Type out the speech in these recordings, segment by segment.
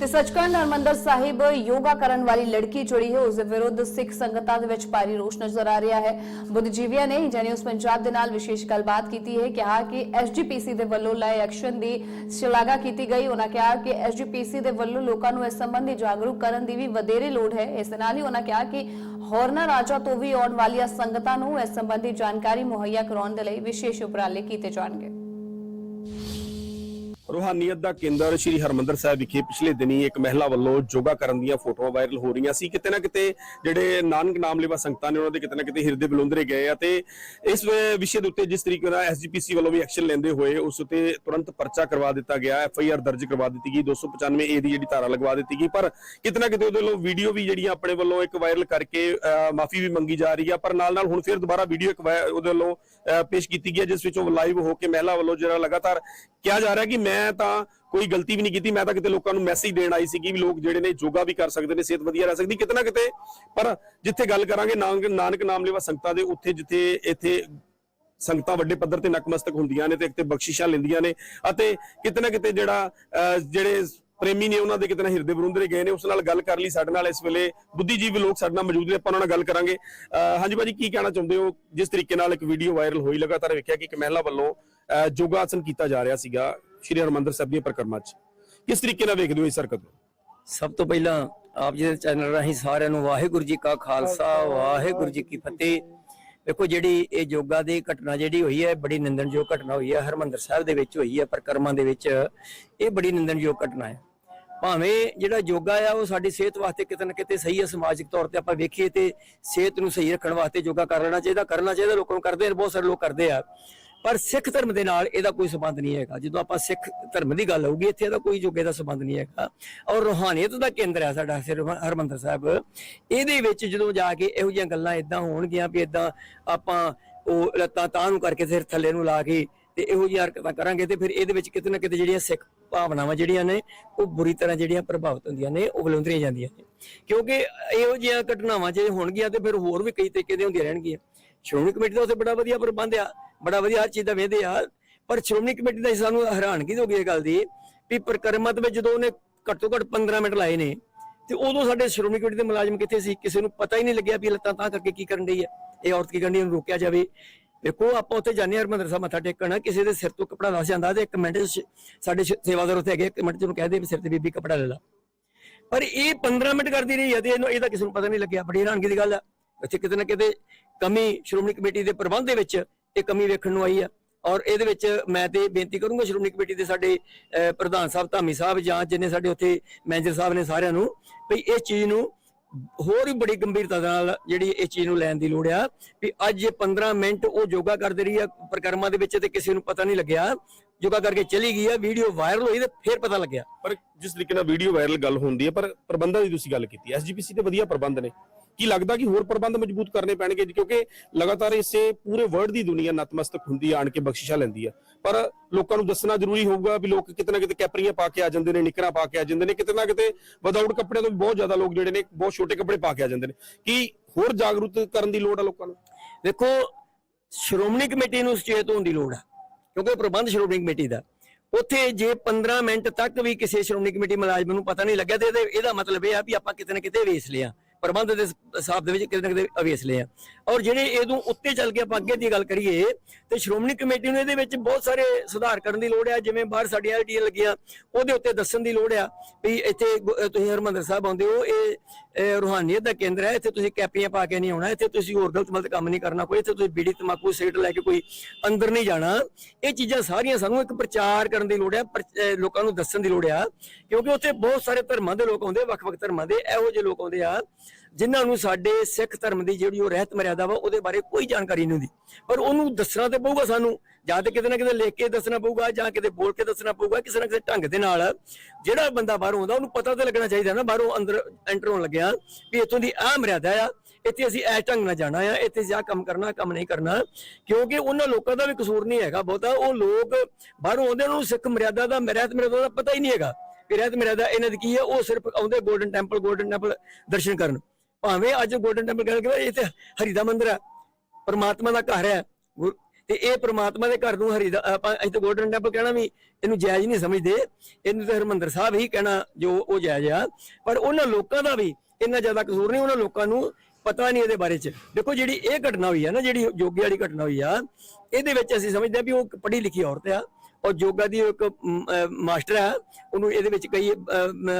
ਤੇ ਸੱਚਖੰਡ ਹਰਮੰਦਰ ਸਾਹਿਬ ਯੋਗਾ ਕਰਨ ਵਾਲੀ ਲੜਕੀ ਜਿਹੜੀ ਹੈ, ਉਸ ਦੇ ਵਿਰੁੱਧ ਸਿੱਖ ਸੰਗਤਾਂ ਦੇ ਵਿੱਚ ਭਾਰੀ ਰੋਸ਼ ਨਜ਼ਰ ਆ ਰਿਹਾ ਹੈ। ਬੁੱਧਜੀਵੀਆਂ ਨੇ ਜੈਨਿਊਜ਼ ਪੰਜਾਬ ਦੇ ਨਾਲ ਵਿਸ਼ੇਸ਼ ਗੱਲਬਾਤ ਕੀਤੀ ਹੈ, ਕਿਹਾ ਕਿ ਐਸਜੀਪੀਸੀ ਦੇ ਵੱਲੋਂ ਲਾਏ ਐਕਸ਼ਨ ਦੀ ਸ਼ਲਾਘਾ ਕੀਤੀ ਗਈ। ਉਹਨਾਂ ਕਿਹਾ ਕਿ ਐਸਜੀਪੀਸੀ ਦੇ ਵੱਲੋਂ ਲੋਕਾਂ ਨੂੰ ਇਸ ਸੰਬੰਧੀ ਜਾਗਰੂਕ ਕਰਨ ਦੀ ਵੀ ਵਧੇਰੇ ਲੋੜ ਹੈ। ਇਸ ਦੇ ਨਾਲ ਹੀ ਉਹਨਾਂ ਕਿਹਾ ਕਿ ਹੋਰਨਾਂ ਰਾਜਾਂ ਤੋਂ ਵੀ ਆਉਣ ਵਾਲੀਆਂ ਸੰਗਤਾਂ ਨੂੰ ਇਸ ਸੰਬੰਧੀ ਜਾਣਕਾਰੀ ਮੁਹੱਈਆ ਕਰਾਉਣ ਦੇ ਲਈ ਵਿਸ਼ੇਸ਼ ਉਪਰਾਲੇ ਕੀਤੇ ਜਾਣਗੇ। ਰੂਹਾਨੀਅਤ ਦਾ ਕੇਂਦਰ ਸ੍ਰੀ ਹਰਮੰਦਰ ਸਾਹਿਬ ਵਿਖੇ ਪਿਛਲੇ ਦਿਨੀ ਇੱਕ ਮਹਿਲਾ ਵੱਲੋਂ ਯੋਗਾ ਕਰਨ ਦੀਆਂ ਫੋਟੋਆਂ ਵਾਇਰਲ ਹੋ ਰਹੀਆਂ ਸੀ। ਕਿਤੇ ਨਾ ਕਿਤੇ ਜਿਹੜੇ ਨਾਨਕ ਨਾਮ ਲੈਵਾ ਸੰਗਤਾਂ ਨੇ ਉਹਨਾਂ ਦੇ ਕਿਤੇ ਨਾ ਕਿਤੇ ਹਿਰਦੇ ਬਲੁੰਦਰੇ ਗਏ ਆ ਤੇ ਇਸ ਵਿਸ਼ੇ ਦੇ ਉੱਤੇ ਜਿਸ ਤਰੀਕੇ ਨਾਲ ਐਸਜੀਪੀਸੀ ਵੱਲੋਂ ਵੀ ਐਕਸ਼ਨ ਲੈਂਦੇ ਹੋਏ ਉਸ ਉਤੇ ਤੁਰੰਤ ਪਰਚਾ ਕਰਵਾ ਦਿੱਤਾ ਗਿਆ ਐਫਆਈਆਰ ਦਰਜ ਕਰਵਾ ਦਿੱਤੀ ਗਈ 295 ਏ ਦੀ ਜਿਹੜੀ ਧਾਰਾ ਲਗਵਾ ਦਿੱਤੀ ਗਈ। ਪਰ ਕਿਤੇ ਨਾ ਕਿਤੇ ਉਹਦੇ ਵੱਲੋਂ ਵੀਡੀਓ ਵੀ ਜਿਹੜੀਆਂ ਆਪਣੇ ਵੱਲੋਂ ਇੱਕ ਵਾਇਰਲ ਕਰਕੇ ਮਾਫੀ ਵੀ ਮੰਗੀ ਜਾ ਰਹੀ ਆ। ਪਰ ਨਾਲ ਨਾਲ ਹੁਣ ਫਿਰ ਦੁਬਾਰਾ ਵੀਡੀਓ ਇੱਕ ਵਾਇ- ਉਹਦੇ ਵੱਲੋਂ ਅਹ, ਪੇਸ਼ ਕੀਤੀ ਗਈ ਜਿਸ ਵਿੱਚ ਉਹ ਲਾਈਵ ਹੋ ਕੇ ਮਹਿਲਾ ਵੱਲੋਂ ਜਿਹੜਾ ਲਗਾਤਾਰ ਕਿਹਾ ਜਾ ਰਿਹਾ ਕਿ ਮੈਂ ਮੈਂ ਤਾਂ ਕੋਈ ਗਲਤੀ ਵੀ ਨਹੀਂ ਕੀਤੀ ਮੈਂ ਤਾਂ ਕਿਤੇ ਲੋਕਾਂ ਨੂੰ ਮੈਸੇਜ ਦੇਣ ਆਈ ਸੀ ਕਿ ਵੀ ਲੋਕ ਜਿਹੜੇ ਨੇ ਯੋਗਾ ਵੀ ਕਰ ਸਕਦੇ ਨੇ ਸਿਹਤ ਵਧੀਆ ਰਹਿ ਸਕਦੀ ਕਿਤੇ ਕਿਤੇ। ਪਰ ਜਿੱਥੇ ਗੱਲ ਕਰਾਂਗੇ ਨਾਨਕ ਨਾਮ ਲੈਵਾ ਸੰਗਤਾਂ ਦੇ ਉੱਥੇ ਜਿੱਥੇ ਇੱਥੇ ਸੰਗਤਾਂ ਵੱਡੇ ਪੱਧਰ ਤੇ ਨਕਮਸਤਕ ਹੁੰਦੀਆਂ ਨੇ ਤੇ ਇੱਕ ਤੇ ਬਖਸ਼ਿਸ਼ਾਂ ਲੈਂਦੀਆਂ ਨੇ ਅਤੇ ਕਿਤੇ ਨਾ ਕਿਤੇ ਜਿਹੜਾ ਜਿਹੜੇ ਪ੍ਰੇਮੀ ਨੇ ਉਹਨਾਂ ਦੇ ਕਿਤੇ ਨਾ ਹਿਰਦੇ ਬਰੁੰਦਰੇ ਗਏ ਨੇ ਉਸ ਨਾਲ ਗੱਲ ਕਰ ਲਈ ਸਾਡੇ ਨਾਲ ਇਸ ਵੇਲੇ ਬੁੱਧੀਜੀਵ ਲੋਕ ਸਾਡੇ ਨਾਲ ਮੌਜੂਦ ਨੇ ਆਪਾਂ ਉਹਨਾਂ ਨਾਲ ਗੱਲ ਕਰਾਂਗੇ। ਅਹ, ਹਾਂਜੀ ਭਾਜੀ ਕੀ ਕਹਿਣਾ ਚਾਹੁੰਦੇ ਹੋ? ਜਿਸ ਤਰੀਕੇ ਨਾਲ ਇੱਕ ਵੀਡੀਓ ਵਾਇਰਲ ਹੋਈ ਲਗਾਤਾਰ ਵੇਖਿਆ ਕਿ ਇੱਕ ਮਹਿਲਾ ਵੱਲੋਂ ਅਹ, ਯੋਗਾ ਕੀਤਾ ਜਾ ਰਿਹਾ ਸੀਗਾ। ਸ਼੍ਰੀ ਹਰਮੰਦਰ ਸਾਹਿਬ ਦੀਆਂ ਪਰਿਕਰਮਾ 'ਚ। ਕਿਸ ਤਰੀਕੇ ਨਾਲ ਵੇਖਦੇ ਹੋ ਇਸ ਹਰਕਤ ਨੂੰ? ਸਭ ਤੋਂ ਪਹਿਲਾਂ ਆਪ ਜੀ ਦੇ ਚੈਨਲ ਰਾਹੀਂ ਸਾਰਿਆਂ ਨੂੰ ਵਾਹਿਗੁਰੂ ਜੀ ਕਾ ਖਾਲਸਾ, ਵਾਹਿਗੁਰੂ ਜੀ ਕੀ ਫਤਿਹ। ਵੇਖੋ ਜਿਹੜੀ ਇਹ ਯੋਗਾ ਦੀ ਘਟਨਾ ਜਿਹੜੀ ਹੋਈ ਹੈ, ਬੜੀ ਨਿੰਦਣਯੋਗ ਘਟਨਾ ਹੋਈ ਹੈ, ਹਰਮੰਦਰ ਸਾਹਿਬ ਦੇ ਵਿੱਚ ਹੋਈ ਹੈ, ਪਰਿਕਰਮਾ ਦੇ ਵਿੱਚ। ਇਹ ਬੜੀ ਨਿੰਦਣਯੋਗ ਘਟਨਾ ਹੈ। ਭਾਵੇਂ ਜਿਹੜਾ ਯੋਗਾ ਆ, ਉਹ ਸਾਡੀ ਸਿਹਤ ਵਾਸਤੇ ਕਿਤੇ ਨਾ ਕਿਤੇ ਸਹੀ ਹੈ, ਸਮਾਜਿਕ ਤੌਰ ਤੇ ਆਪਾਂ ਵੇਖੀਏ ਤੇ ਸਿਹਤ ਨੂੰ ਸਹੀ ਰੱਖਣ ਵਾਸਤੇ ਯੋਗਾ ਕਰ ਲੈਣਾ ਚਾਹੀਦਾ, ਕਰਨਾ ਚਾਹੀਦਾ, ਲੋਕਾਂ ਨੂੰ ਕਰਦੇ ਬਹੁਤ ਸਾਰੇ ਲੋਕ ਕਰਦੇ ਆ। ਪਰ ਸਿੱਖ ਧਰਮ ਦੇ ਨਾਲ ਇਹਦਾ ਕੋਈ ਸਬੰਧ ਨਹੀਂ ਹੈਗਾ। ਜਦੋਂ ਆਪਾਂ ਸਿੱਖ ਧਰਮ ਦੀ ਗੱਲ ਆਊਗੀ, ਇੱਥੇ ਇਹਦਾ ਕੋਈ ਯੋਗੇ ਦਾ ਸਬੰਧ ਨਹੀਂ ਹੈਗਾ। ਔਰ ਰੂਹਾਨੀਅਤ ਦਾ ਕੇਂਦਰ ਹੈ ਸਾਡਾ ਹਰਮੰਦਰ ਸਾਹਿਬ। ਇਹਦੇ ਵਿੱਚ ਜਦੋਂ ਜਾ ਕੇ ਇਹੋ ਜਿਹੀਆਂ ਗੱਲਾਂ ਇਦਾਂ ਹੋਣਗੀਆਂ ਵੀ ਇਦਾਂ ਆਪਾਂ ਉਹ ਲੱਤਾਂ ਤਾਂ ਨੂੰ ਕਰਕੇ ਸਿਰ ਥੱਲੇ ਨੂੰ ਲਾ ਕੇ ਤੇ ਇਹੋ ਜਿਹੀਆਂ ਹਰਕਤਾਂ ਕਰਾਂਗੇ ਤੇ ਫਿਰ ਇਹਦੇ ਵਿੱਚ ਕਿਤੇ ਨਾ ਕਿਤੇ ਜਿਹੜੀਆਂ ਸਿੱਖ ਭਾਵਨਾਵਾਂ ਜਿਹੜੀਆਂ ਨੇ, ਉਹ ਬੁਰੀ ਤਰ੍ਹਾਂ ਜਿਹੜੀਆਂ ਪ੍ਰਭਾਵਿਤ ਹੁੰਦੀਆਂ ਨੇ, ਉਹ ਵਲੁੰਦਰੀਆਂ ਜਾਂਦੀਆਂ ਨੇ। ਕਿਉਂਕਿ ਇਹੋ ਜਿਹੀਆਂ ਘਟਨਾਵਾਂ ਜੇ ਹੋਣਗੀਆਂ ਤੇ ਫਿਰ ਹੋਰ ਵੀ ਕਈ ਤਰੀਕੇ ਦੀਆਂ ਹੁੰਦੀਆਂ ਰਹਿਣਗੀਆਂ। ਸ਼੍ਰੋਮਣੀ ਕਮੇਟੀ ਦਾ ਉੱਥੇ ਬੜਾ ਵਧੀਆ ਪ੍ਰਬੰਧ ਆ, ਬੜਾ ਵਧੀਆ ਹਰ ਚੀਜ਼ ਦਾ ਵੇਦੇ ਆ। ਪਰ ਸ਼੍ਰੋਮਣੀ ਕਮੇਟੀ ਦਾ ਸਾਨੂੰ ਹੈਰਾਨਗੀ ਹੋ ਗਈ ਇਹ ਗੱਲ ਦੀ ਵੀ ਪ੍ਰਕਰਮਤ ਵਿੱਚ ਜਦੋਂ ਉਹਨੇ ਘੱਟੋ ਘੱਟ 15 ਮਿੰਟ ਲਾਏ ਨੇ, ਤੇ ਉਦੋਂ ਸਾਡੇ ਸ਼੍ਰੋਮਣੀ ਕਮੇਟੀ ਦੇ ਮੁਲਾਜ਼ਮ ਕਿੱਥੇ ਸੀ? ਕਿਸੇ ਨੂੰ ਪਤਾ ਹੀ ਨਹੀਂ ਲੱਗਿਆ ਵੀ ਲੱਤਾਂ ਤਾਂ ਕਰਕੇ ਕੀ ਕਰਨ ਡਈ ਹੈ ਇਹ ਔਰਤ ਕੀ ਕਰਨੀ ਉਹਨੂੰ ਰੋਕਿਆ ਜਾਵੇ। ਦੇਖੋ ਆਪਾਂ ਉੱਥੇ ਜਾਂਦੇ ਹਾਂ, ਹਰਮੰਦਰ ਸਾਹਿਬ ਮੱਥਾ ਟੇਕਣ। ਕਿਸੇ ਦੇ ਸਿਰ ਤੋਂ ਕੱਪੜਾ ਲੱਸ ਜਾਂਦਾ ਤੇ ਇੱਕ ਮਿੰਟ 'ਚ ਸਾਡੇ ਸੇਵਾਦਾਰ ਉੱਥੇ ਹੈਗੇ ਇੱਕ ਮਿੰਟ 'ਚ ਉਹਨੂੰ ਕਹਦੇ ਵੀ ਸਿਰ ਤੇ ਬੀਬੀ ਕੱਪੜਾ ਲੈ ਲਾ। ਪਰ ਇਹ 15 ਮਿੰਟ ਕਰਦੀ ਰਹੀ ਹੈ ਤੇ ਇਹਨੂੰ ਇਹਦਾ ਕਿਸੇ ਨੂੰ ਪਤਾ ਨਹੀਂ ਲੱਗਿਆ। ਬੜੀ ਹੈਰਾਨਗੀ ਦੀ ਗੱਲ ਆ। ਇੱਥੇ ਕਿਤੇ ਨਾ ਕਿਤੇ ਕਮੀ ਸ਼੍ਰੋਮਣੀ ਕਮੇਟੀ ਦੇ ਪ੍ਰਬੰਧ ਦੇ ਵਿੱਚ ਇਹ ਕਮੀ ਵੇਖਣ ਨੂੰ ਆਈ ਆ। ਔਰ ਇਹਦੇ ਵਿੱਚ ਮੈਂ ਤੇ ਬੇਨਤੀ ਕਰੂੰਗਾ ਸ਼੍ਰੋਮਣੀ ਕਮੇਟੀ ਦੇ ਸਾਡੇ ਪ੍ਰਧਾਨ ਸਾਹਿਬ ਧਾਮੀ ਸਾਹਿਬ ਜਾਂ ਜਿੰਨੇ ਸਾਡੇ ਉੱਥੇ ਮੈਨੇਜਰ ਸਾਹਿਬ ਨੇ ਸਾਰਿਆਂ ਨੂੰ ਵੀ ਇਸ ਚੀਜ਼ ਨੂੰ ਹੋਰ ਵੀ ਬੜੀ ਗੰਭੀਰਤਾ ਨਾਲ ਜਿਹੜੀ ਇਸ ਚੀਜ਼ ਨੂੰ ਲੈਣ ਦੀ ਲੋੜ ਆ ਵੀ ਅੱਜ 15 ਮਿੰਟ ਉਹ ਯੋਗਾ ਕਰਦੇ ਰਹੀ ਆ ਪ੍ਰਕਰਮਾ ਦੇ ਵਿੱਚ ਤੇ ਕਿਸੇ ਨੂੰ ਪਤਾ ਨਹੀਂ ਲੱਗਿਆ। ਯੋਗਾ ਕਰਕੇ ਚਲੀ ਗਈ ਆ, ਵੀਡੀਓ ਵਾਇਰਲ ਹੋਈ ਤੇ ਫਿਰ ਪਤਾ ਲੱਗਿਆ। ਪਰ ਜਿਸ ਤਰੀਕੇ ਨਾਲ ਵੀਡੀਓ ਵਾਇਰਲ ਗੱਲ ਹੁੰਦੀ ਹੈ ਪਰ ਪ੍ਰਬੰਧਾਂ ਦੀ ਤੁਸੀਂ ਗੱਲ ਕੀਤੀ ਐਸਜੀਪੀਸੀ ਦੇ ਵਧੀਆ ਪ੍ਰਬੰਧ ਨੇ। ਕੀ ਲੱਗਦਾ ਕਿ ਹੋਰ ਪ੍ਰਬੰਧ ਮਜ਼ਬੂਤ ਕਰਨੇ ਪੈਣਗੇ? ਜੀ? ਕਿਉਂਕਿ ਲਗਾਤਾਰ ਇਸੇ ਪੂਰੇ ਵਰਲਡ ਦੀ ਦੁਨੀਆ ਨਤਮਸਤਕ ਹੁੰਦੀ ਆ, ਆਣ ਕੇ ਬਖਸ਼ਿਸ਼ਾਂ ਲੈਂਦੀ ਆ। ਪਰ ਲੋਕਾਂ ਨੂੰ ਦੱਸਣਾ ਜ਼ਰੂਰੀ ਹੋਊਗਾ ਵੀ ਲੋਕ ਕਿਤੇ ਨਾ ਕਿਤੇ ਕੈਪਰੀਆਂ ਪਾ ਕੇ ਆ ਜਾਂਦੇ ਨੇ ਨਿਕਰਾਂ ਪਾ ਕੇ ਆ ਜਾਂਦੇ ਨੇ। ਕਿਤੇ ਨਾ ਕਿਤੇ ਵਿਦਆਊਟ ਕੱਪੜੇ ਤੋਂ ਵੀ ਬਹੁਤ ਜ਼ਿਆਦਾ ਲੋਕ ਜਿਹੜੇ ਨੇ ਬਹੁਤ ਛੋਟੇ ਕੱਪੜੇ ਪਾ ਕੇ ਆ ਜਾਂਦੇ ਨੇ। ਕੀ ਹੋਰ ਜਾਗਰੂਕ ਕਰਨ ਦੀ ਲੋੜ ਆ ਲੋਕਾਂ ਨੂੰ? ਵੇਖੋ ਸ਼੍ਰੋਮਣੀ ਕਮੇਟੀ ਨੂੰ ਸੁਚੇਤ ਹੋਣ ਦੀ ਲੋੜ ਆ ਕਿਉਂਕਿ ਇਹ ਪ੍ਰਬੰਧ ਸ਼੍ਰੋਮਣੀ ਕਮੇਟੀ ਦਾ। ਉੱਥੇ ਜੇ 15 ਮਿੰਟ ਤੱਕ ਵੀ ਕਿਸੇ ਸ਼੍ਰੋਮਣੀ ਕਮੇਟੀ ਮੁਲਾਜ਼ਮ ਨੂੰ ਪਤਾ ਨਹੀਂ ਲੱਗਿਆ ਤੇ ਇਹਦੇ- ਇਹਦਾ ਮਤਲਬ ਇਹ ਆ ਵੀ ਆਪਾਂ ਕਿਤੇ ਨਾ ਕਿਤੇ ਵੇਚ ਲਿਆ। ਪ੍ਰਬੰਧ ਦੇ ਹਿਸਾਬ ਦੇ ਵਿੱਚ ਕਿਤੇ ਨਾ ਕਿਤੇ ਅਵੇਸ ਆ। ਔਰ ਜਿਹੜੇ ਇਹਦੋਂ ਉੱਤੇ ਚੱਲ ਕੇ ਆਪਾਂ ਅੱਗੇ ਦੀ ਗੱਲ ਕਰੀਏ, ਤੇ ਸ਼੍ਰੋਮਣੀ ਕਮੇਟੀ ਨੂੰ ਇਹਦੇ ਵਿੱਚ ਬਹੁਤ ਸਾਰੇ ਸੁਧਾਰ ਕਰਨ ਦੀ ਲੋੜ ਹੈ ਜਿਵੇਂ ਬਾਹਰ ਸਾਡੀਆਂ ਐਲਟੀਆਂ ਲੱਗੀਆਂ, ਉਹਦੇ ਉੱਤੇ ਦੱਸਣ ਦੀ ਲੋੜ ਆ ਵੀ ਇੱਥੇ ਤੁਸੀਂ ਹਰਮੰਦਰ ਸਾਹਿਬ ਆਉਂਦੇ ਹੋ, ਇਹ ਰੂਹਾਨੀਅਤ ਦਾ ਕੇਂਦਰ ਹੈ, ਇੱਥੇ ਤੁਸੀਂ ਕੈਪੀਆਂ ਪਾ ਕੇ ਨਹੀਂ ਆਉਣਾ, ਇੱਥੇ ਤੁਸੀਂ ਹੋਰ ਗਲਤ ਮਲਤ ਕੰਮ ਨਹੀਂ ਕਰਨਾ, ਕੋਈ ਇੱਥੇ ਤੁਸੀਂ ਬੀੜੀ ਤਮਾਕੂ ਸਿਗਰਟ ਲੈ ਕੇ ਕੋਈ ਅੰਦਰ ਨਹੀਂ ਜਾਣਾ। ਇਹ ਚੀਜ਼ਾਂ ਸਾਰੀਆਂ ਸਾਨੂੰ ਇੱਕ ਪ੍ਰਚਾਰ ਕਰਨ ਦੀ ਲੋੜ ਹੈ ਪਰ- ਲੋਕਾਂ ਨੂੰ ਦੱਸਣ ਦੀ ਲੋੜ ਆ, ਕਿਉਂਕਿ ਉੱਥੇ ਬਹੁਤ ਸਾਰੇ ਧਰਮਾਂ ਦੇ ਲੋਕ ਆਉਂਦੇ, ਵੱਖ-ਵੱਖ ਧਰਮਾਂ ਦੇ, ਇਹੋ ਜਿਹੇ ਲੋਕ ਆਉਂਦੇ ਆ। ਜਿਨ੍ਹਾਂ ਨੂੰ ਸਾਡੇ ਸਿੱਖ ਧਰਮ ਦੀ ਜਿਹੜੀ ਉਹ ਰਹਿਤ ਮਰਿਆਦਾ ਵਾ, ਉਹਦੇ ਬਾਰੇ ਕੋਈ ਜਾਣਕਾਰੀ ਨਹੀਂ ਹੁੰਦੀ। ਪਰ ਉਹਨੂੰ ਦੱਸਣਾ ਤੇ ਪਊਗਾ ਸਾਨੂੰ, ਜਾਂ ਤੇ ਕਿਤੇ ਨਾ ਕਿਤੇ ਲਿਖ ਕੇ ਦੱਸਣਾ ਪਊਗਾ, ਜਾਂ ਕਿਤੇ ਬੋਲ ਕੇ ਦੱਸਣਾ ਪਊਗਾ, ਕਿਸੇ ਨਾ ਕਿਸੇ ਢੰਗ ਦੇ ਨਾਲ ਜਿਹੜਾ ਬੰਦਾ ਬਾਹਰੋਂ ਆਉਂਦਾ, ਉਹਨੂੰ ਪਤਾ ਤੇ ਲੱਗਣਾ ਚਾਹੀਦਾ ਨਾ, ਬਾਹਰੋਂ ਅੰਦਰ ਐਂਟਰ ਹੋਣ ਲੱਗਿਆ ਵੀ ਇੱਥੋਂ ਦੀ ਆਹ ਮਰਿਆਦਾ ਆ, ਇੱਥੇ ਅਸੀਂ ਐ ਢੰਗ ਨਾਲ ਜਾਣਾ ਆ, ਇੱਥੇ ਅਸੀਂ ਆਹ ਕੰਮ ਕਰਨਾ ਕੰਮ ਨਹੀਂ ਕਰਨਾ, ਕਿਉਂਕਿ ਉਹਨਾਂ ਲੋਕਾਂ ਦਾ ਵੀ ਕਸੂਰ ਨਹੀਂ ਹੈਗਾ ਬਹੁਤਾ। ਉਹ ਲੋਕ ਬਾਹਰੋਂ ਆਉਂਦੇ, ਉਹਨਾਂ ਨੂੰ ਸਿੱਖ ਮਰਿਆਦਾ ਦਾ, ਰਹਿਤ ਮਰਿਆਦਾ ਦਾ ਪਤਾ ਹੀ ਨਹੀਂ ਹੈਗਾ ਕਿ ਰਹਿਤ ਮਰਿਆਦਾ ਇਹਨਾਂ ਦੀ ਕੀ ਹੈ ਉਹ ਸਿਰਫ ਆਉਂਦੇ 골ਡਨ ਟੈਂਪਲ 골ਡਨ ਟੈਂਪਲ ਦਰਸ਼ਨ ਕਰਨ। ਭਾਵੇਂ ਅੱਜ ਗੋਲਡਨ ਟੈਂਪਲ ਗੱਲ ਕਰੇ ਇੱਥੇ ਹਰੀ ਦਾ ਮੰਦਿਰ ਹੈ ਪਰਮਾਤਮਾ ਦਾ ਘਰ ਹੈ ਤੇ ਇਹ ਪ੍ਰਮਾਤਮਾ ਦੇ ਘਰ ਨੂੰ ਹਰੀ ਦਾ ਆਪਾਂ ਇੱਥੇ ਗੋਲਡਨ ਟੈਂਪਲ ਕਹਿਣਾ ਵੀ ਇਹਨੂੰ ਜਾਇਜ਼ ਨਹੀਂ ਸਮਝਦੇ। ਇਹਨੂੰ ਤੇ ਹਰਮੰਦਰ ਸਾਹਿਬ ਹੀ ਕਹਿਣਾ ਜੋ ਉਹ ਜਾਇਜ਼ ਆ। ਪਰ ਉਹਨਾਂ ਲੋਕਾਂ ਦਾ ਵੀ ਇੰਨਾ ਜ਼ਿਆਦਾ ਕਸੂਰ ਨਹੀਂ, ਉਹਨਾਂ ਲੋਕਾਂ ਨੂੰ ਪਤਾ ਨਹੀਂ ਇਹਦੇ ਬਾਰੇ ਚ। ਦੇਖੋ ਜਿਹੜੀ ਇਹ ਘਟਨਾ ਹੋਈ ਆ ਨਾ, ਜਿਹੜੀ ਜੋਗੀ ਵਾਲੀ ਘਟਨਾ ਹੋਈ ਆ, ਇਹਦੇ ਵਿੱਚ ਅਸੀਂ ਸਮਝਦੇ ਆ ਵੀ ਉਹ ਪੜ੍ਹੀ ਲਿਖੀ ਔਰਤ ਆ। ਔਰ ਯੋਗਾ ਦੀ ਇੱਕ ਮਾਸਟਰ ਹੈ, ਉਹਨੂੰ ਇਹਦੇ ਵਿੱਚ ਕਈ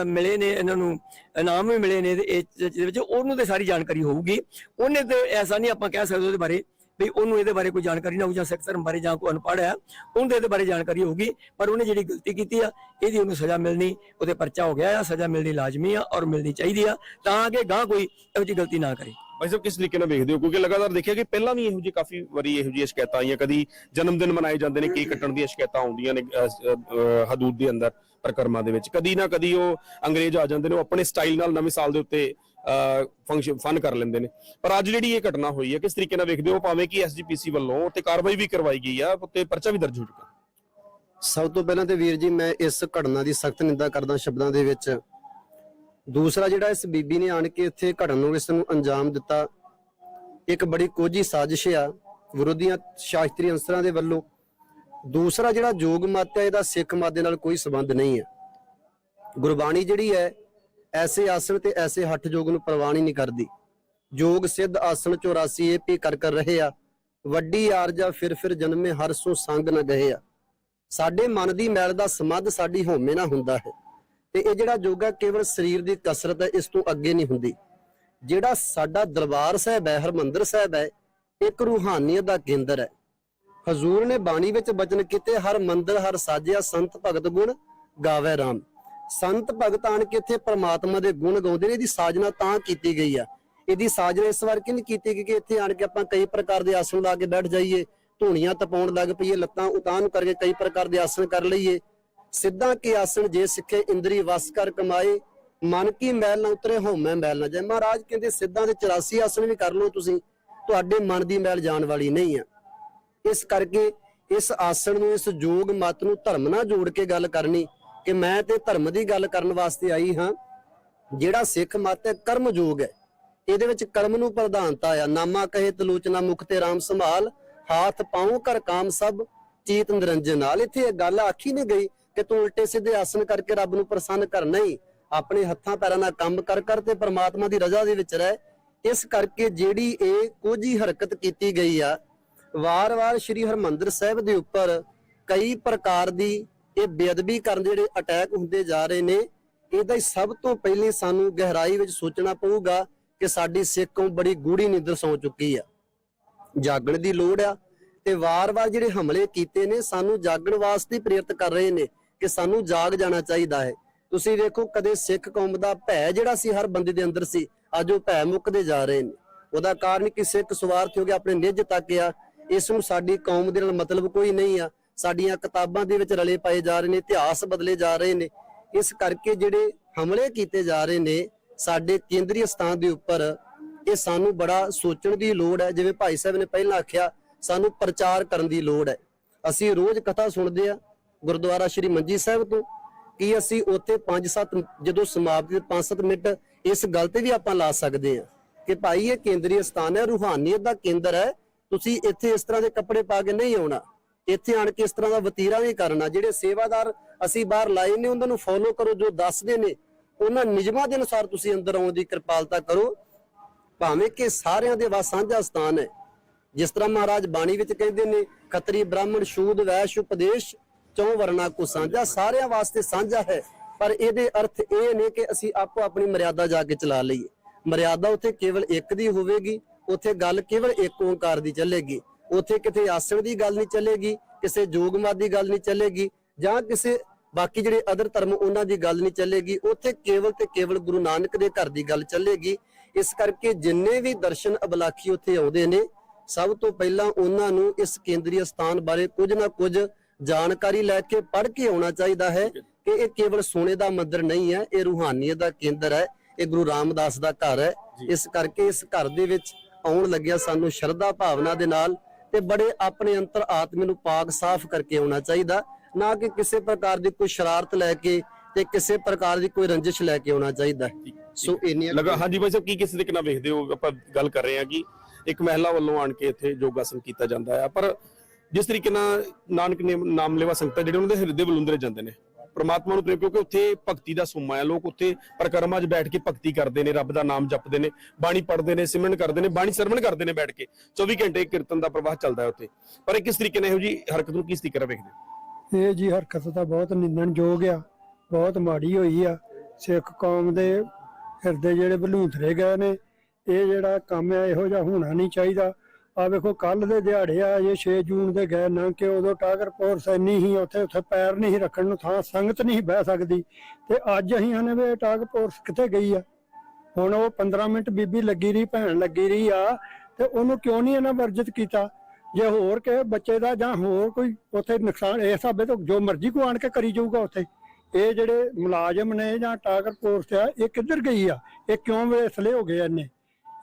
ਮਿਲੇ ਨੇ, ਇਹਨਾਂ ਨੂੰ, ਇਨਾਮ ਵੀ ਮਿਲੇ ਨੇ ਇਹਦੇ ਵਿੱਚ ਉਹਨੂੰ ਤੇ ਸਾਰੀ ਜਾਣਕਾਰੀ ਹੋਊਗੀ। ਉਹਨੇ ਤੇ ਐਸਾ ਨਹੀਂ ਆਪਾਂ ਕਹਿ ਸਕਦੇ ਉਹਦੇ ਬਾਰੇ ਵੀ ਉਹਨੂੰ ਇਹਦੇ ਬਾਰੇ ਕੋਈ ਜਾਣਕਾਰੀ ਨਾ ਹੋਊ, ਜਾਂ ਸਿੱਖ ਧਰਮ ਬਾਰੇ ਜਾਂ ਕੋਈ ਅਨਪੜ੍ਹ ਹੈ, ਉਹਨੂੰ ਇਹਦੇ ਬਾਰੇ ਜਾਣਕਾਰੀ ਹੋਊਗੀ, ਪਰ ਉਹਨੇ ਜਿਹੜੀ ਗਲਤੀ ਕੀਤੀ ਆ, ਇਹਦੀ ਉਹਨੂੰ ਸਜ਼ਾ ਮਿਲਣੀ, ਉਹਦੇ ਪਰਚਾ ਹੋ ਗਿਆ ਆ, ਸਜ਼ਾ ਮਿਲਣੀ ਲਾਜ਼ਮੀ ਆ ਔਰ ਮਿਲਣੀ ਚਾਹੀਦੀ ਆ, ਤਾਂ ਕਿ ਗਾਂ ਕੋਈ ਇਹੋ ਜਿਹੀ ਗਲਤੀ ਨਾ ਕਰੇ। ਭਾਈ ਸਾਹਿਬ, ਕਿਸ ਤਰੀਕੇ ਨਾਲ ਵੇਖਦੇ ਹੋ? ਕਿਉਂਕਿ ਲਗਾਤਾਰ ਦੇਖਿਆ ਕਿ ਪਹਿਲਾਂ ਵੀ ਇਹੋ ਜਿਹੀ ਕਾਫੀ ਵਾਰੀ ਇਹੋ ਜਿਹੀਆਂ ਸ਼ਿਕਾਇਤਾਂ ਆਈਆਂ। ਕਦੀ ਜਨਮ ਦਿਨ ਮਨਾਏ ਜਾਂਦੇ ਨੇ, ਕੇਕ ਕੱਟਣ ਦੀਆਂ ਸ਼ਿਕਾਇਤਾਂ ਆਉਂਦੀਆਂ ਨੇ ਹਦੂਦ ਦੇ ਅੰਦਰ ਪ੍ਰਕਰਮਾਂ ਦੇ ਵਿੱਚ। ਕਦੀ ਨਾ ਕਦੀ ਉਹ ਅੰਗਰੇਜ਼ ਆ ਜਾਂਦੇ ਨੇ, ਉਹ ਆਪਣੇ ਸਟਾਈਲ ਨਾਲ ਨਵੇਂ ਸਾਲ ਦੇ ਉੱਤੇ ਫੰਕਸ਼ਨ ਫਨ ਕਰ ਲੈਂਦੇ ਨੇ। ਪਰ ਅੱਜ ਜਿਹੜੀ ਇਹ ਘਟਨਾ ਹੋਈ ਹੈ, ਕਿਸ ਤਰੀਕੇ ਨਾਲ ਵੇਖਦੇ ਹੋ? ਭਾਵੇਂ ਕਿ ਐਸਜੀਪੀਸੀ ਵੱਲੋਂ ਉੱਤੇ ਕਾਰਵਾਈ ਵੀ ਕਰਵਾਈ ਗਈ ਆ, ਉੱਤੇ ਪਰਚਾ ਵੀ ਦਰਜ ਹੋ ਚੁੱਕਾ। ਸਭ ਤੋਂ ਪਹਿਲਾਂ ਤੇ ਵੀਰ ਜੀ, ਮੈਂ ਇਸ ਘਟਨਾ ਦੀ ਸਖਤ ਨਿੰਦਾ ਕਰਦਾ ਸ਼ਬਦਾਂ ਦੇ ਵਿੱਚ ਦੂਸਰਾ ਜਿਹੜਾ ਇਸ ਬੀਬੀ ਨੇ ਆਣ ਕੇ ਇੱਥੇ ਘਟਨ ਨੂੰ ਇਸ ਨੂੰ ਅੰਜਾਮ ਦਿੱਤਾ, ਇੱਕ ਬੜੀ ਕੋਝੀ ਸਾਜ਼ਿਸ਼ ਆ ਵਿਰੋਧੀਆਂ ਸ਼ਾਸਤਰੀ ਅੰਸਰਾਂ ਦੇ ਵੱਲੋਂ। ਦੂਸਰਾ ਜਿਹੜਾ ਜੋਗ ਮਤ ਹੈ ਇਹਦਾ ਸਿੱਖ ਮਤ ਦੇ ਨਾਲ ਕੋਈ ਸੰਬੰਧ ਨਹੀਂ ਹੈ ਗੁਰਬਾਣੀ ਜਿਹੜੀ ਹੈ, ਐਸੇ ਆਸਣ ਤੇ ਐਸੇ ਹੱਠ ਜੋਗ ਨੂੰ ਪ੍ਰਵਾਨ ਹੀ ਨਹੀਂ ਕਰਦੀ। ਜੋਗ ਸਿੱਧ ਆਸਣ 84 ਇਹ ਪੀ ਕਰ ਕਰ ਰਹੇ ਆ। ਵੱਡੀ ਆਰਜਾ ਫਿਰ ਫਿਰ ਜਨਮੇ ਹਰ ਸੋ ਸੰਗ ਨਾ ਗਏ ਆ। ਸਾਡੇ ਮਨ ਦੀ ਮੈਲ ਦਾ ਸਮੱਧ ਸਾਡੀ ਹੋਮੇ ਨਾ ਹੁੰਦਾ ਹੈ। ਤੇ ਇਹ ਜਿਹੜਾ ਯੋਗਾ ਕੇਵਲ ਸਰੀਰ ਦੀ ਕਸਰਤ ਹੈ, ਇਸ ਤੋਂ ਅੱਗੇ ਨਹੀਂ ਹੁੰਦੀ। ਜਿਹੜਾ ਸਾਡਾ ਦਰਬਾਰ ਸਾਹਿਬ ਹੈ, ਹਰਮੰਦਰ ਸਾਹਿਬ ਹੈ, ਇੱਕ ਰੂਹਾਨੀਅਤ ਦਾ ਕੇਂਦਰ ਹੈ। ਹਜ਼ੂਰ ਨੇ ਬਾਣੀ ਵਿੱਚ ਬਚਨ ਕੀਤੇ, ਹਰ ਮੰਦਰ, ਹਰ ਸਾਜਿਆ, ਸੰਤ ਭਗਤ ਗੁਣ ਗਾਵੇ ਰਾਮ। ਸੰਤ ਭਗਤ ਆਣ ਕੇ ਇੱਥੇ ਪ੍ਰਮਾਤਮਾ ਦੇ ਗੁਣ ਗਾਉਂਦੇ ਨੇ, ਇਹਦੀ ਸਾਜਨਾ ਤਾਂ ਕੀਤੀ ਗਈ ਆ। ਇਹਦੀ ਸਾਜਨਾ ਇਸ ਵਾਰ ਕਿ ਨਹੀਂ ਕੀਤੀ ਗਈ ਕਿ ਇੱਥੇ ਆਣ ਕੇ ਆਪਾਂ ਕਈ ਪ੍ਰਕਾਰ ਦੇ ਆਸਣ ਲਾ ਕੇ ਬੈਠ ਜਾਈਏ, ਧੂਣੀਆਂ ਤਪਾਉਣ ਲੱਗ ਪਈਏ, ਲੱਤਾਂ ਉਤਾਨ ਕਰਕੇ ਕਈ ਪ੍ਰਕਾਰ ਦੇ ਆਸਣ ਕਰ ਲਈਏ। ਸਿੱਧਾ ਕੀ ਆਸਣ ਜੇ ਸਿੱਖੇ ਇੰਦਰੀ ਵਸ ਕਰ ਕਮਾਏ, ਮਨ ਕੀ ਮੈਲ ਨਾ ਉਤਰੇ ਹਉਮੈ ਮੈਲ ਨਾ ਜਾਏ। ਮਹਾਰਾਜ ਕਹਿੰਦੇ ਸਿੱਧਾਂ ਦੇ 84 ਆਸਣ ਵੀ ਕਰ ਲਓ ਤੁਸੀਂ, ਤੁਹਾਡੇ ਮਨ ਦੀ ਮੈਲ ਜਾਣ ਵਾਲੀ ਨਹੀਂ ਆ। ਇਸ ਕਰਕੇ ਇਸ ਆਸਣ ਨੂੰ, ਇਸ ਯੋਗ ਮਤ ਨੂੰ ਧਰਮ ਨਾਲ ਜੋੜ ਕੇ ਗੱਲ ਕਰਨੀ ਕਿ ਮੈਂ ਤੇ ਧਰਮ ਦੀ ਗੱਲ ਕਰਨ ਵਾਸਤੇ ਆਈ ਹਾਂ। ਜਿਹੜਾ ਸਿੱਖ ਮਤ ਹੈ, ਕਰਮ ਯੋਗ ਹੈ। ਇਹਦੇ ਵਿੱਚ ਕਰਮ ਨੂੰ ਪ੍ਰਧਾਨਤਾ ਆ। ਨਾਮਾ ਕਹੇ, ਤਲੋਚਨਾ ਮੁਖ ਤੇ ਰਾਮ ਸੰਭਾਲ, ਹਾਥ ਪਾਉ ਕਰ ਕਾਮ ਸਭ, ਚੀਤ ਨਿਰੰਜਨ ਨਾਲ। ਇੱਥੇ ਇਹ ਗੱਲ ਆਖੀ ਨਹੀਂ ਗਈ ਕਿ ਤੂੰ ਉਲਟੇ ਸਿੱਧੇ ਆਸਨ ਕਰਕੇ ਰੱਬ ਨੂੰ ਪ੍ਰਸੰਨ ਕਰਨਾ ਹੀ ਆਪਣੇ ਹੱਥਾਂ ਪੈਰਾਂ ਨਾਲ ਕੰਮ ਕਰ ਕਰ ਤੇ ਪ੍ਰਮਾਤਮਾ ਦੀ ਰਜ਼ਾ ਦੇ ਵਿੱਚ ਰਹਿ। ਇਸ ਕਰਕੇ ਜਿਹੜੀ ਇਹ ਕੋਝੀ ਹਰਕਤ ਕੀਤੀ ਗਈ ਆ, ਵਾਰ-ਵਾਰ ਸ੍ਰੀ ਹਰਮੰਦਰ ਸਾਹਿਬ ਦੇ ਉੱਪਰ ਕਈ ਪ੍ਰਕਾਰ ਦੀ ਇਹ ਬੇਅਦਬੀ ਕਰਨ ਦੇ ਜਿਹੜੇ ਅਟੈਕ ਹੁੰਦੇ ਜਾ ਰਹੇ ਨੇ, ਇਹਦਾ ਹੀ ਸਭ ਤੋਂ ਪਹਿਲੇ ਸਾਨੂੰ ਗਹਿਰਾਈ ਵਿੱਚ ਸੋਚਣਾ ਪਊਗਾ ਕਿ ਸਾਡੀ ਸਿੱਖ ਕੌਮ ਬੜੀ ਗੂੜੀ ਨਿੰਦਰ ਸੌ ਚੁੱਕੀ ਆ। ਜਾਗਣ ਦੀ ਲੋੜ ਆ ਤੇ ਵਾਰ-ਵਾਰ ਜਿਹੜੇ ਹਮਲੇ ਕੀਤੇ ਨੇ, ਸਾਨੂੰ ਜਾਗਣ ਵਾਸਤੇ ਪ੍ਰੇਰਿਤ ਕਰ ਰਹੇ ਨੇ। ਕਿ ਸਾਨੂੰ ਜਾਗ ਜਾਣਾ ਚਾਹੀਦਾ ਹੈ। ਤੁਸੀਂ ਵੇਖੋ ਕਦੇ ਸਿੱਖ ਕੌਮ ਦਾ ਭੈ ਜਿਹੜਾ ਸੀ, ਹਰ ਬੰਦੇ ਦੇ ਅੰਦਰ ਸੀ, ਅੱਜ ਉਹ ਭੈ ਮੁੱਕਦੇ ਜਾ ਰਹੇ ਨੇ। ਉਹਦਾ ਕਾਰਨ ਕਿ ਸਿੱਖ ਸਵਾਰਥ ਹੋ ਗਿਆ, ਆਪਣੇ ਨਿੱਜ ਤੱਕ ਆ। ਇਸ ਨੂੰ ਸਾਡੀ ਕੌਮ ਦੇ ਨਾਲ ਮਤਲਬ ਕੋਈ ਨਹੀਂ ਆ। ਸਾਡੀਆਂ ਕਿਤਾਬਾਂ ਦੇ ਵਿੱਚ ਰਲੇ ਪਾਏ ਜਾ ਰਹੇ ਨੇ, ਇਤਿਹਾਸ ਬਦਲੇ ਜਾ ਰਹੇ ਨੇ। ਇਸ ਕਰਕੇ ਜਿਹੜੇ ਹਮਲੇ ਕੀਤੇ ਜਾ ਰਹੇ ਨੇ, ਸਾਡੇ ਕੇਂਦਰੀ ਸਥਾਨ ਦੇ ਉੱਪਰ, ਇਹ ਸਾਨੂੰ ਬੜਾ ਸੋਚਣ ਦੀ ਲੋੜ ਹੈ। ਜਿਵੇਂ ਭਾਈ ਸਾਹਿਬ ਨੇ ਪਹਿਲਾਂ ਆਖਿਆ, ਸਾਨੂੰ ਪ੍ਰਚਾਰ ਕਰਨ ਦੀ ਲੋੜ ਹੈ। ਅਸੀਂ ਰੋਜ਼ ਕਥਾ ਸੁਣਦੇ ਆ ਗੁਰਦੁਆਰਾ ਸ਼੍ਰੀ ਮੰਜੀ ਸਾਹਿਬ ਤੋਂ, ਕਿ ਅਸੀਂ ਉੱਥੇ 5-7 ਜਦੋਂ ਸਮਾਪਤੀ ਦੇ 5-7 ਮਿੰਟ ਇਸ ਗੱਲ ਤੇ ਵੀ ਆਪਾਂ ਲਾ ਸਕਦੇ ਆ ਕਿ ਭਾਈ ਇਹ ਕੇਂਦਰੀ ਸਥਾਨ ਹੈ, ਰੂਹਾਨੀਅਤ ਦਾ ਕੇਂਦਰ ਹੈ, ਤੁਸੀਂ ਇੱਥੇ ਇਸ ਤਰ੍ਹਾਂ ਦੇ ਕੱਪੜੇ ਪਾ ਕੇ ਨਹੀਂ ਆਉਣਾ। ਇੱਥੇ ਆਣ ਕੇ ਇਸ ਤਰ੍ਹਾਂ ਦਾ ਵਤੀਰਾ ਨਹੀਂ ਕਰਨਾ। ਜਿਹੜੇ ਸੇਵਾਦਾਰ ਅਸੀਂ ਬਾਹਰ ਲਾਏ ਨੇ, ਉਹਨਾਂ ਨੂੰ ਫੋਲੋ ਕਰੋ, ਜੋ ਦੱਸਦੇ ਨੇ, ਉਹਨਾਂ ਨਿਯਮਾਂ ਦੇ ਅਨੁਸਾਰ ਤੁਸੀਂ ਅੰਦਰ ਆਉਣ ਦੀ ਕਿਰਪਾਲਤਾ ਕਰੋ। ਭਾਵੇਂ ਕਿ ਸਾਰਿਆਂ ਦੇ ਵਾ ਸਾਂਝਾ ਸਥਾਨ ਹੈ। ਜਿਸ ਤਰ੍ਹਾਂ ਮਹਾਰਾਜ ਬਾਣੀ ਵਿੱਚ ਕਹਿੰਦੇ ਨੇ, ਖੱਤਰੀ ਬ੍ਰਾਹਮਣ ਸ਼ੂਦ ਵੈਸ਼, ਉਪਦੇਸ਼ ਚੌ ਵਰਨਾ ਕੋ ਸਾਂਝਾ, ਸਾਰਿਆਂ ਵਾਸਤੇ ਸਾਂਝਾ ਹੈ। ਪਰ ਇਹਦੇ ਅਰਥ ਇਹ ਨੇ ਕਿ ਅਸੀਂ ਆਪੋ ਆਪਣੀ ਮਰਿਆਦਾ ਜਾ ਕੇ ਚਲਾ ਲਈਏ। ਮਰਿਆਦਾ ਉੱਥੇ ਕੇਵਲ ਇੱਕ ਦੀ ਹੋਵੇਗੀ, ਉੱਥੇ ਗੱਲ ਕੇਵਲ ਇੱਕ ਓੰਕਾਰ ਦੀ ਚੱਲੇਗੀ। ਉੱਥੇ ਕਿਤੇ ਆਸਣ ਦੀ ਗੱਲ ਨਹੀਂ ਚੱਲੇਗੀ, ਕਿਸੇ ਜੋਗਮਾਦ ਦੀ ਗੱਲ ਨਹੀਂ ਚੱਲੇਗੀ, ਜਾਂ ਕਿਸੇ ਬਾਕੀ ਜਿਹੜੇ ਅਦਰ ਧਰਮ ਉਹਨਾਂ ਦੀ ਗੱਲ ਨਹੀਂ ਚੱਲੇਗੀ, ਉੱਥੇ ਕੇਵਲ ਤੇ ਕੇਵਲ ਗੁਰੂ ਨਾਨਕ ਦੇ ਘਰ ਦੀ ਗੱਲ ਚੱਲੇਗੀ। ਇਸ ਕਰਕੇ ਜਿੰਨੇ ਵੀ ਦਰਸ਼ਨ ਅਬਲਾਖੀ ਉੱਥੇ ਆਉਂਦੇ ਨੇ, ਸਭ ਤੋਂ ਪਹਿਲਾਂ ਉਹਨਾਂ ਨੂੰ ਇਸ ਕੇਂਦਰੀ ਸਥਾਨ ਬਾਰੇ ਕੁਝ ਨਾ ਕੁਝ ਜਾਣਕਾਰੀ ਲੈ ਕੇ ਪੜ੍ਹ ਕੇ ਆਉਣਾ ਚਾਹੀਦਾ ਹੈ ਕਿ ਇਹ ਕੇਵਲ ਸੋਨੇ ਦਾ ਮੰਦਿਰ ਨਹੀਂ ਹੈ ਇਹ ਰੂਹਾਨੀਅਤ ਦਾ ਕੇਂਦਰ ਹੈ ਇਹ ਗੁਰੂ ਰਾਮਦਾਸ ਦਾ ਘਰ ਹੈ। ਇਸ ਕਰਕੇ ਇਸ ਘਰ ਦੇ ਵਿੱਚ ਆਉਣ ਲੱਗਿਆ ਸਾਨੂੰ ਸ਼ਰਧਾ ਭਾਵਨਾ ਦੇ ਨਾਲ ਤੇ ਬੜੇ ਆਪਣੇ ਅੰਤਰ ਆਤਮੇ ਨੂੰ ਪਾਕ ਸਾਫ਼ ਕਰਕੇ ਆਉਣਾ ਚਾਹੀਦਾ ਨਾ ਕਿ ਕਿਸੇ ਪ੍ਰਕਾਰ ਦੀ ਕੋਈ ਸ਼ਰਾਰਤ ਲੈ ਕੇ ਤੇ ਕਿਸੇ ਪ੍ਰਕਾਰ ਦੀ ਕੋਈ ਰੰਜਿਸ਼ ਲੈ ਕੇ ਆਉਣਾ ਚਾਹੀਦਾ। ਸੋ ਇੰਨੀਆਂ ਲਗਾ ਹਾਂਜੀ ਭਾਈ ਸਾਹਿਬ ਕੀ ਕਿਸ ਤਰੀਕੇ ਨਾਲ ਵੇਖਦੇ ਹੋ? ਆਪਾਂ ਗੱਲ ਕਰ ਰਹੇ ਹਾਂ ਕਿ ਇੱਕ ਮਹਿਲਾ ਵੱਲੋਂ ਆਣ ਕੇ ਇੱਥੇ ਯੋਗਾਸਨ ਕੀਤਾ ਜਾਂਦਾ ਹੈ। ਪਰ ਜਿਸ ਤਰੀਕੇ ਨਾਲ ਨਾਨਕ ਨੇ ਨਾਮ ਲੈਵਾ ਸੰਗਤਾਂ ਜਿਹੜੇ ਉਹਨਾਂ ਦੇ ਹਿਰਦੇ ਬਲੁੰਦਰੇ ਜਾਂਦੇ ਨੇ। ਪ੍ਰਮਾਤਮਾ ਨੂੰ ਪ੍ਰੇਮ ਕਿਉਂਕਿ ਉੱਥੇ ਭਗਤੀ ਦਾ ਸੋਮਾ ਹੈ। ਲੋਕ ਉੱਥੇ ਪਰਕਰਮਾਂ 'ਚ ਬੈਠ ਕੇ ਭਗਤੀ ਕਰਦੇ ਨੇ, ਰੱਬ ਦਾ ਨਾਮ ਜਪਦੇ ਨੇ, ਬਾਣੀ ਪੜ੍ਹਦੇ ਨੇ, ਸਿਮਰਨ ਕਰਦੇ ਨੇ, ਬਾਣੀ ਸਰਵਣ ਕਰਦੇ ਨੇ ਬੈਠ ਕੇ। 24 ਘੰਟੇ ਕੀਰਤਨ ਦਾ ਪ੍ਰਵਾਹ ਚੱਲਦਾ ਹੈ ਉੱਥੇ। ਪਰ ਇਹ ਕਿਸ ਤਰੀਕੇ ਨਾਲ ਇਹੋ ਜੀ ਹਰਕਤ ਨੂੰ ਕਿਸ ਤਰੀਕੇ ਨਾਲ ਵੇਖਦੇ ਇਹ ਜੀ ਹਰਕਤ ਤਾਂ ਬਹੁਤ ਨਿੰਦਣਯੋਗ ਆ, ਬਹੁਤ ਮਾੜੀ ਹੋਈ ਆ। ਸਿੱਖ ਕੌਮ ਦੇ ਹਿਰਦੇ ਜਿਹੜੇ ਬਲੂਥਰੇ ਗਏ ਨੇ, ਇਹ ਜਿਹੜਾ ਕੰਮ ਹੈ ਇਹੋ ਜਿਹਾ ਹੋਣਾ ਨਹੀਂ ਚਾਹੀਦਾ। ਆ ਵੇਖੋ ਕੱਲ ਦੇ ਦਿਹਾੜੇ ਆ ਇਹ 6 ਜੂਨ ਦੇ ਗਏ ਨਾ ਕਿ ਉਦੋਂ ਟਾਗਰਪੁਰ ਸੈਨੀ ਹੀ ਉੱਥੇ ਉੱਥੇ ਪੈਰ ਨਹੀਂ ਰੱਖਣ ਨੂੰ ਥਾਂ, ਸੰਗਤ ਨਹੀਂ ਬਹਿ ਸਕਦੀ। ਤੇ ਅੱਜ ਅਸੀਂ ਆਨੇ ਵੀ ਟਾਗਰਪੁਰ ਕਿੱਥੇ ਗਈ ਆ? ਹੁਣ ਉਹ 15 ਮਿੰਟ ਬੀਬੀ ਲੱਗੀ ਰਹੀ, ਭੈਣ ਲੱਗੀ ਰਹੀ ਆ, ਤੇ ਉਹਨੂੰ ਕਿਉਂ ਨਹੀਂ ਇਹਨਾਂ ਵਰਜਿਤ ਕੀਤਾ? ਜੇ ਹੋਰ ਕਿਸੇ ਬੱਚੇ ਦਾ ਜਾਂ ਹੋਰ ਕੋਈ ਉੱਥੇ ਨੁਕਸਾਨ, ਇਸ ਹਿਸਾਬੇ ਤੋਂ ਜੋ ਮਰਜ਼ੀ ਕੋ ਆਣ ਕੇ ਕਰੀ ਜਾਊਗਾ ਉੱਥੇ। ਇਹ ਜਿਹੜੇ ਮੁਲਾਜ਼ਮ ਨੇ ਜਾਂ ਟਾਗਰ ਪੋਸਟ ਆ, ਇਹ ਕਿੱਧਰ ਗਈ ਆ? ਇਹ ਕਿਉਂ ਵੇਸਲੇ ਹੋ ਗਏ ਇੰਨੇ?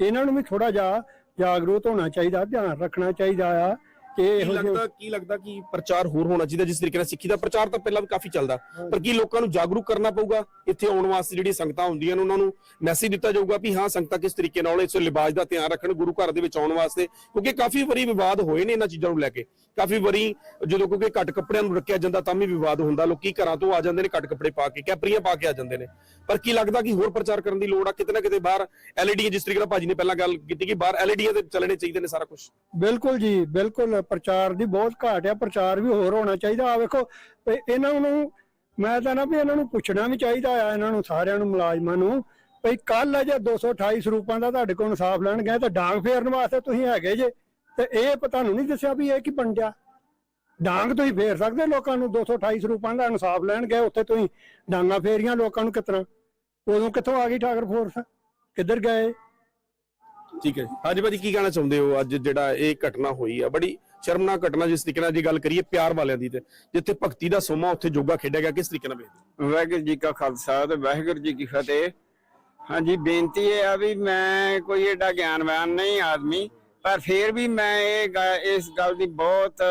ਇਹਨਾਂ ਨੂੰ ਵੀ ਥੋੜਾ ਜਿਹਾ ਜਾਗਰੂਕ ਹੋਣਾ ਚਾਹੀਦਾ ਧਿਆਨ ਰੱਖਣਾ ਚਾਹੀਦਾ ਆ। ਕਿ ਕੀ ਇਹੋ ਜਿਹੇ ਲੱਗਦਾ ਕੀ ਲੱਗਦਾ ਕਿ ਪ੍ਰਚਾਰ ਹੋਰ ਹੋਣਾ ਚਾਹੀਦਾ ਜਿਸ ਤਰੀਕੇ ਨਾਲ ਸਿੱਖੀ ਦਾ ਪ੍ਰਚਾਰ ਤਾਂ ਪਹਿਲਾਂ ਵੀ ਕਾਫੀ ਚੱਲਦਾ। ਪਰ ਕੀ ਲੋਕਾਂ ਨੂੰ ਜਾਗਰੂਕ ਕਰਨਾ ਪਊਗਾ? ਇੱਥੇ ਆਉਣ ਵਾਸਤੇ ਜਿਹੜੀ ਸੰਗਤਾਂ ਹੁੰਦੀਆਂ ਨੇ ਉਹਨਾਂ ਨੂੰ ਮੈਸੇਜ ਦਿੱਤਾ ਜਾਊਗਾ ਵੀ ਹਾਂ ਸੰਗਤਾਂ ਕਿਸ ਤਰੀਕੇ ਨਾਲ ਇਸ ਲਿਬਾਸ ਦਾ ਧਿਆਨ ਰੱਖਣ ਗੁਰੂ ਘਰ ਦੇ ਵਿੱਚ ਆਉਣ ਵਾਸਤੇ। ਕਿਉਂਕਿ ਕਾਫੀ ਵਾਰੀ ਵਿਵਾਦ ਹੋਏ ਨੇ ਇਹਨਾਂ ਚੀਜ਼ਾਂ ਨੂੰ ਲੈ ਕੇ। ਕਾਫੀ ਵਾਰੀ ਜਦੋਂ ਕਿਉਂਕਿ ਘੱਟ ਕੱਪੜਿਆਂ ਨੂੰ ਰੱਖਿਆ ਜਾਂਦਾ ਤਾਂ ਵੀ ਵਿਵਾਦ ਹੁੰਦਾ। ਲੋਕੀ ਘਰਾਂ ਤੋਂ ਆ ਜਾਂਦੇ ਨੇ ਘੱਟ ਕੱਪੜੇ ਪਾ ਕੇ ਕੈਪਰੀਆਂ ਪਾ ਕੇ ਆ ਜਾਂਦੇ ਨੇ। ਪਰ ਕੀ ਲੱਗਦਾ ਕਿ ਹੋਰ ਪ੍ਰਚਾਰ ਕਰਨ ਦੀ ਲੋੜ ਆ? ਕਿਤੇ ਨਾ ਕਿਤੇ ਬਾਹਰ ਐਲਈਡੀ ਜਿਸ ਤਰੀਕੇ ਨਾਲ ਭਾਜੀ ਨੇ ਪਹਿਲਾਂ ਗੱਲ ਕੀਤੀ ਕਿ ਬਾਹਰ ਐਲਈਡੀਆਂ ਤੇ ਚੱਲਣੇ ਚਾਹੀਦੇ ਨੇ ਸਾਰਾ ਕੁਝ ਬਿਲਕੁਲ ਜੀ ਬਿਲਕੁਲ। ਪ੍ਰਚਾਰ ਦੀ ਬਹੁਤ ਘਾਟ ਆ, ਪ੍ਰਚਾਰ ਵੀ ਹੋਰ ਹੋਣਾ ਚਾਹੀਦਾ। ਆ ਵੇਖੋ ਵੀ ਇਹਨਾਂ ਨੂੰ ਮੈਂ ਤਾਂ ਨਾ ਵੀ ਇਹਨਾਂ ਨੂੰ ਪੁੱਛਣਾ ਵੀ ਚਾਹੀਦਾ ਆ, ਇਹਨਾਂ ਨੂੰ ਸਾਰਿਆਂ ਨੂੰ, ਮੁਲਾਜ਼ਮਾਂ ਨੂੰ, ਭਈ ਕੱਲ ਜੇ 228 ਸਰੂਪਾਂ ਦਾ ਤੁਹਾਡੇ ਕੋਲ ਇਨਸਾਫ ਲੈਣ ਗਏ, ਤਾਂ ਡਾਂਗ ਫੇਰਨ ਵਾਸਤੇ ਤੁਸੀਂ ਹੈਗੇ ਜੇ। ਤੇ ਇਹ ਪ- ਤੁਹਾਨੂੰ ਨਹੀਂ ਦੱਸਿਆ ਵੀ ਇਹ ਕੀ ਬਣ ਗਿਆ। ਡਾਂਗ ਤੁਸੀਂ ਫੇਰ ਸਕਦੇ ਲੋਕਾਂ ਨੂੰ 228 ਸਰੂਪਾਂ ਦਾ ਇਨਸਾਫ ਲੈਣ ਗਏ, ਉੱਥੇ ਤੁਸੀਂ ਡਾਂਗਾ ਫੇਰੀਆਂ ਲੋਕਾਂ ਨੂੰ ਕਿਤਨਾ। ਉਦੋਂ ਕਿੱਥੋਂ ਆ ਗਈ ਠਾਕਰ ਫੋਰਸ? ਕਿੱਧਰ ਗਏ? ਠੀਕ ਹੈ ਜੀ। ਹਾਂਜੀ ਭਾਜੀ, ਕੀ ਕਹਿਣਾ ਚਾਹੁੰਦੇ ਹੋ? ਅੱਜ ਜਿਹੜਾ ਇਹ ਘਟਨਾ ਹੋਈ ਆ, ਬੜੀ ਸ਼ਰਮਨਾਕ ਘਟਨਾ ਜਿਸ ਤਰੀਕੇ ਨਾਲ ਜੀ ਗੱਲ ਕਰੀਏ ਪਿਆਰ ਵਾਲਿਆਂ ਦੀ ਤੇ, ਜਿੱਥੇ ਭਗਤੀ ਦਾ ਸੋਮਾ ਉੱਥੇ ਜੋਗਾ ਖੇਡਿਆ ਗਿਆ, ਕਿਸ ਤਰੀਕੇ ਨਾਲ ਵਾਹਿਗੁਰੂ ਜੀ ਕਾ ਖਾਲਸਾ ਤੇ ਵਾਹਿਗੁਰੂ ਜੀ ਕੀ ਫਤਿਹ। ਹਾਂਜੀ, ਬੇਨਤੀ ਇਹ ਆ ਵੀ ਮੈਂ ਕੋਈ ਏਡਾ ਗਿਆਨਵਾਨ ਨਹੀਂ ਆਦਮੀ, ਪਰ ਫਿਰ ਵੀ ਮੈਂ ਇਹ ਇਸ ਗੱਲ ਦੀ ਬਹੁਤ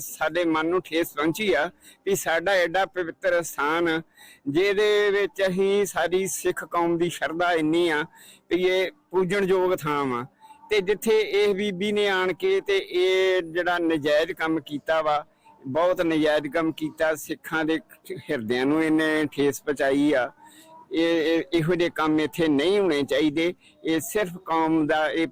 ਸਾਡੇ ਮਨ ਨੂੰ ਠੇਸ ਪਹੁੰਚੀ ਆ ਵੀ ਸਾਡਾ ਐਡਾ ਪਵਿੱਤਰ ਸਥਾਨ, ਜਿਹਦੇ ਵਿੱਚ ਅਸੀਂ ਸਾਡੀ ਸਿੱਖ ਕੌਮ ਦੀ ਸ਼ਰਧਾ ਇੰਨੀ ਆ ਵੀ ਇਹ ਪੂਜਣਯੋਗ ਥਾਂ ਵਾ। ਤੇ ਜਿੱਥੇ ਇਹ ਬੀਬੀ ਨੇ ਆਣ ਕੇ ਤੇ ਇਹ ਜਿਹੜਾ ਨਜਾਇਜ਼ ਕੰਮ ਕੀਤਾ ਵਾ, ਬਹੁਤ ਨਜਾਇਜ਼ ਕੰਮ ਕੀਤਾ, ਸਿੱਖਾਂ ਦੇ ਹਿਰਦਿਆਂ ਨੂੰ ਇਹਨੇ ਠੇਸ ਪਹੁੰਚਾਈ ਆ। ਇਹ, ਇਹੋ ਜਿਹੇ ਕੰਮ ਇੱਥੇ ਨਹੀਂ ਹੋਣੇ ਚਾਹੀਦੇ। ਇਹ ਸਿਰਫ ਕੌਮ ਦਾ, ਇਹ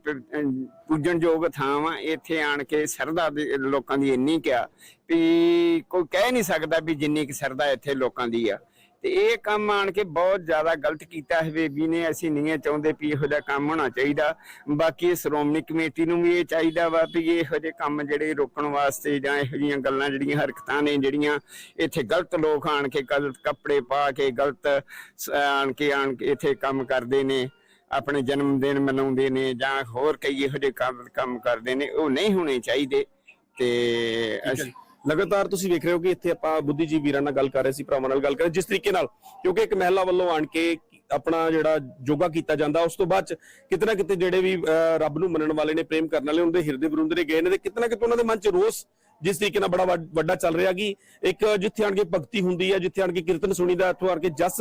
ਪੂਜਣਯੋਗ ਥਾਂ ਵਾ। ਇੱਥੇ ਆਣ ਕੇ ਸਰਦਾ ਲੋਕਾਂ ਦੀ ਇੰਨੀ ਕਿਆ ਵੀ ਕੋਈ ਕਹਿ ਨਹੀਂ ਸਕਦਾ ਵੀ ਜਿੰਨੀ ਕਿ ਸਰਦਾ ਇੱਥੇ ਲੋਕਾਂ ਦੀ ਆ। ਤੇ ਇਹ ਕੰਮ ਆਣ ਕੇ ਬਹੁਤ ਜ਼ਿਆਦਾ ਗਲਤ ਕੀਤਾ ਹੈ ਬੇਬੀ ਨੇ। ਅਸੀਂ ਨਹੀਂ ਇਹ ਚਾਹੁੰਦੇ ਵੀ ਇਹੋ ਜਿਹਾ ਕੰਮ ਹੋਣਾ ਚਾਹੀਦਾ। ਬਾਕੀ ਸ਼੍ਰੋਮਣੀ ਕਮੇਟੀ ਨੂੰ ਵੀ ਇਹ ਚਾਹੀਦਾ ਵਾ ਵੀ ਇਹੋ ਜਿਹੇ ਕੰਮ ਜਿਹੜੇ ਰੋਕਣ ਵਾਸਤੇ ਜਾਂ ਇਹੋ ਜਿਹੀਆਂ ਗੱਲਾਂ ਜਿਹੜੀਆਂ ਹਰਕਤਾਂ ਨੇ ਜਿਹੜੀਆਂ ਇੱਥੇ ਗਲਤ ਲੋਕ ਆਣ ਕੇ ਗਲਤ ਕੱਪੜੇ ਪਾ ਕੇ ਗਲਤ ਆਣ ਕੇ ਆਣ ਕੇ ਇੱਥੇ ਕੰਮ ਕਰਦੇ ਨੇ ਆਪਣੇ ਜਨਮ ਦਿਨ ਮਨਾਉਂਦੇ ਨੇ ਜਾਂ ਹੋਰ ਕਈ ਇਹੋ ਜਿਹੇ ਕੰਮ ਕਰਦੇ ਨੇ ਉਹ ਨਹੀਂ ਹੋਣੇ ਚਾਹੀਦੇ। ਤੇ ਅਸੀਂ ਲਗਾਤਾਰ ਤੁਸੀਂ ਵੇਖ ਰਹੇ ਹੋ ਕਿ ਇੱਥੇ ਆਪਾਂ ਬੁੱਧੀਜੀਵੀ ਵੀਰਾਂ ਨਾਲ ਗੱਲ ਕਰ ਰਹੇ ਸੀ ਭਰਾਵਾਂ ਨਾਲ ਗੱਲ ਕਰ ਰਹੇ ਜਿਸ ਤਰੀਕੇ ਨਾਲ ਕਿਉਂਕਿ ਇੱਕ ਮਹਿਲਾ ਵੱਲੋਂ ਆਣ ਕੇ ਆਪਣਾ ਜਿਹੜਾ ਯੋਗਾ ਕੀਤਾ ਜਾਂਦਾ ਉਸ ਤੋਂ ਬਾਅਦ ਚ ਕਿਤੇ ਨਾ ਕਿਤੇ ਜਿਹੜੇ ਵੀ ਅਹ, ਰੱਬ ਨੂੰ ਮੰਨਣ ਵਾਲੇ ਨੇ ਪ੍ਰੇਮ ਕਰਨ ਵਾਲੇ ਉਹਨਾਂ ਦੇ ਹਿਰਦੇ ਬਰੁੰਦਰੇ ਗਏ ਨੇ ਤੇ ਕਿਤੇ ਨਾ ਕਿਤੇ ਉਹਨਾਂ ਦੇ ਮਨ ਚ ਰੋਸ ਜਿਸ ਤਰੀਕੇ ਨਾਲ ਬੜਾ ਵੱਡਾ ਚੱਲ ਰਿਹਾ ਕਿ ਇੱਕ ਜਿੱਥੇ ਆਣ ਕੇ ਭਗਤੀ ਹੁੰਦੀ ਹੈ, ਜਿੱਥੇ ਆਣ ਕੇ ਕੀਰਤਨ ਸੁਣੀਦਾ ਇੱਥੋਂ ਆਣ ਕੇ ਜਸ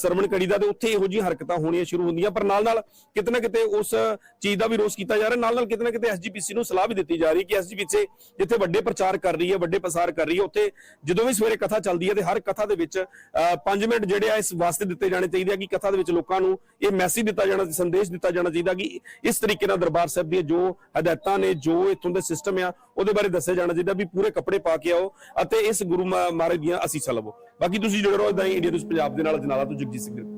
ਸਰਵਣ ਕਰੀਦਾ ਤੇ ਉੱਥੇ ਇਹੋ ਜਿਹੀਆਂ ਹਰਕਤਾਂ ਹੋਣੀਆਂ ਸ਼ੁਰੂ ਹੁੰਦੀਆਂ। ਪਰ ਨਾਲ ਨਾਲ ਕਿਤੇ ਨਾ ਕਿਤੇ ਉਸ ਚੀਜ਼ ਦਾ ਵੀ ਰੋਸ ਕੀਤਾ ਜਾ ਰਿਹਾ। ਨਾਲ ਨਾਲ ਕਿਤੇ ਨਾ ਕਿਤੇ ਐਸਜੀਪੀਸੀ ਨੂੰ ਸਲਾਹ ਵੀ ਦਿੱਤੀ ਜਾ ਰਹੀ ਕਿ ਐਸਜੀਪੀਸੀ ਜਿੱਥੇ ਵੱਡੇ ਪ੍ਰਚਾਰ ਕਰ ਰਹੀ ਹੈ, ਵੱਡੇ ਪ੍ਰਸਾਰ ਕਰ ਰਹੀ ਹੈ, ਉੱਥੇ ਜਦੋਂ ਵੀ ਸਵੇਰੇ ਕਥਾ ਚੱਲਦੀ ਹੈ ਤੇ ਹਰ ਕਥਾ ਦੇ ਵਿੱਚ 5 ਮਿੰਟ ਜਿਹੜੇ ਆ ਇਸ ਵਾਸਤੇ ਦਿੱਤੇ ਜਾਣੇ ਚਾਹੀਦੇ ਆ ਕਿ ਕਥਾ ਦੇ ਵਿੱਚ ਲੋਕਾਂ ਨੂੰ ਇਹ ਮੈਸੇਜ ਦਿੱਤਾ ਜਾਣਾ, ਸੰਦੇਸ਼ ਦਿੱਤਾ ਜਾਣਾ ਚਾਹੀਦਾ ਕਿ ਇਸ ਤਰੀਕੇ ਨਾਲ ਦਰਬਾਰ ਸਾਹਿਬ ਦੀਆਂ ਜੋ ਹਦਾਇਤਾਂ ਨੇ, ਜੋ ਇੱਥੋਂ ਦੇ ਸਿਸਟਮ ਆ ਉਹਦੇ ਬਾਰੇ ਦੱਸਿਆ ਜਾਣਾ ਚਾਹੀਦਾ ਵੀ ਪੂਰੇ ਕੱਪੜੇ ਪਾ ਕੇ ਆਓ ਅਤੇ ਇਸ ਗੁਰੂ ਮਾ- ਮਹਾਰਾਜ ਦੀਆਂ ਅਸੀਸਾਂ ਲਵੋ। ਬਾਕੀ ਤੁਸੀਂ ਜੁੜੇ ਰਹੋ ਇਦਾਂ ਹੀ ਇੰਡੀਆ ਨਿਊਜ਼ ਪੰਜਾਬ ਦੇ ਨਾਲ ਜਨਾਲਾ ਤੋਂ ਜਗਜੀਤ ਸਿੰਘ